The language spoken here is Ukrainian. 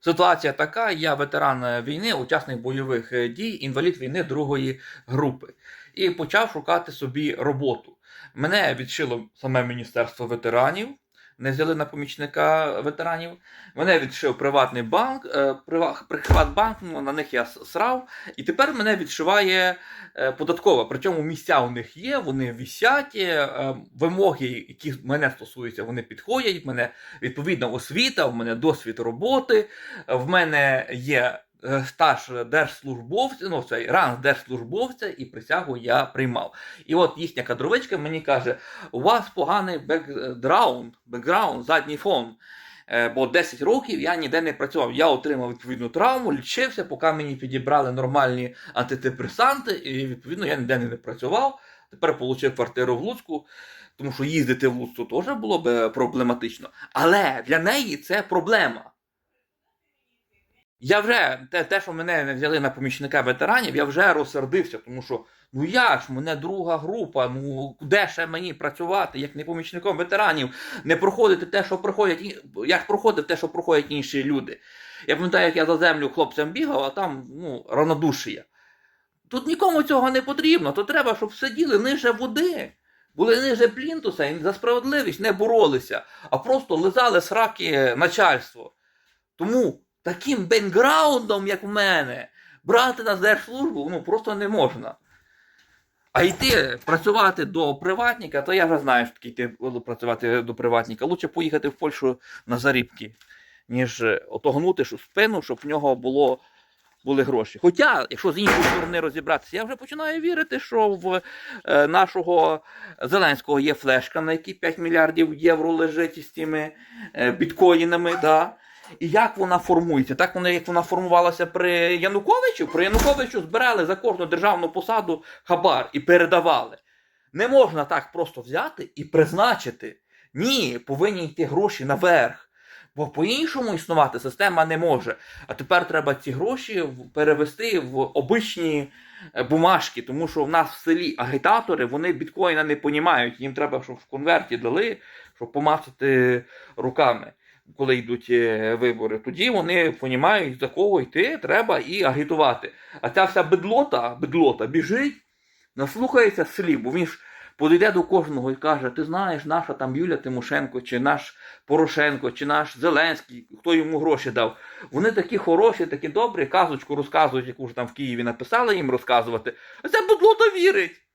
Ситуація така: я ветеран е, війни, учасник бойових е, дій, інвалід війни другої групи. І почав шукати собі роботу. Мене відшило саме Міністерство ветеранів, не взяли на помічника ветеранів. Мене відшив приватний банк, е, Приватбанк, ну, на них я срав. І тепер мене відшиває е, податкова. Причому місця у них є, вони висять, е, вимоги, які мене стосуються, вони підходять. В мене відповідна освіта, в мене досвід роботи, в мене є стаж держслужбовця, ну цей ранг держслужбовця, і присягу я приймав. І от їхня кадровичка мені каже: у вас поганий бекграунд, бекграунд, задній фон. Е, Бо 10 років я ніде не працював. Я отримав відповідну травму, лічився, поки мені підібрали нормальні антидепресанти, і відповідно я ніде не працював. Тепер отримав квартиру в Луцьку, тому що їздити в Луцьку теж було б проблематично. Але для неї це проблема. Я вже те, те, що мене не взяли на помічника ветеранів, я вже розсердився, тому що ну як ж мене друга група, ну де ще мені працювати, як не помічником ветеранів, не проходити те, що проходять як проходив те, що проходять інші люди. Я пам'ятаю, як я за землю хлопцям бігав, а там ну, равнодушія. Тут нікому цього не потрібно, то треба, щоб сиділи ниже води. Були ниже плінтуса і за справедливість не боролися, а просто лизали сраки начальство. Тому таким бекграундом, як в мене, брати на держслужбу ну, просто не можна. А йти працювати до приватника, то я вже знаю, що таке йти працювати до приватника. Лучше поїхати в Польщу на зарібки, ніж отогнути спину, щоб в нього було, були гроші. Хоча, якщо з іншої сторони розібратися, я вже починаю вірити, що в е, нашого Зеленського є флешка, на якій 5 мільярдів євро лежить із тими е, біткоїнами. Да? І як вона формується? Так вона, як вона формувалася при Януковичу? При Януковичу збирали за кожну державну посаду хабар і передавали. Не можна так просто взяти і призначити. Ні, повинні йти гроші наверх. Бо по-іншому існувати система не може. А тепер треба ці гроші перевести в обичні е, бумажки, тому що в нас в селі агітатори вони біткоїна не понімають. Їм треба, щоб в конверті дали, щоб помацати руками коли йдуть е, вибори, тоді вони розуміють, за кого йти треба і агітувати. А ця вся бедлота, бедлота біжить, наслухається слів, бо він ж подійде до кожного і каже: ти знаєш, наша там Юля Тимошенко, чи наш Порошенко, чи наш Зеленський, хто йому гроші дав. Вони такі хороші, такі добрі, казочку розказують, яку ж там в Києві написали їм розказувати. А ця бедлота вірить.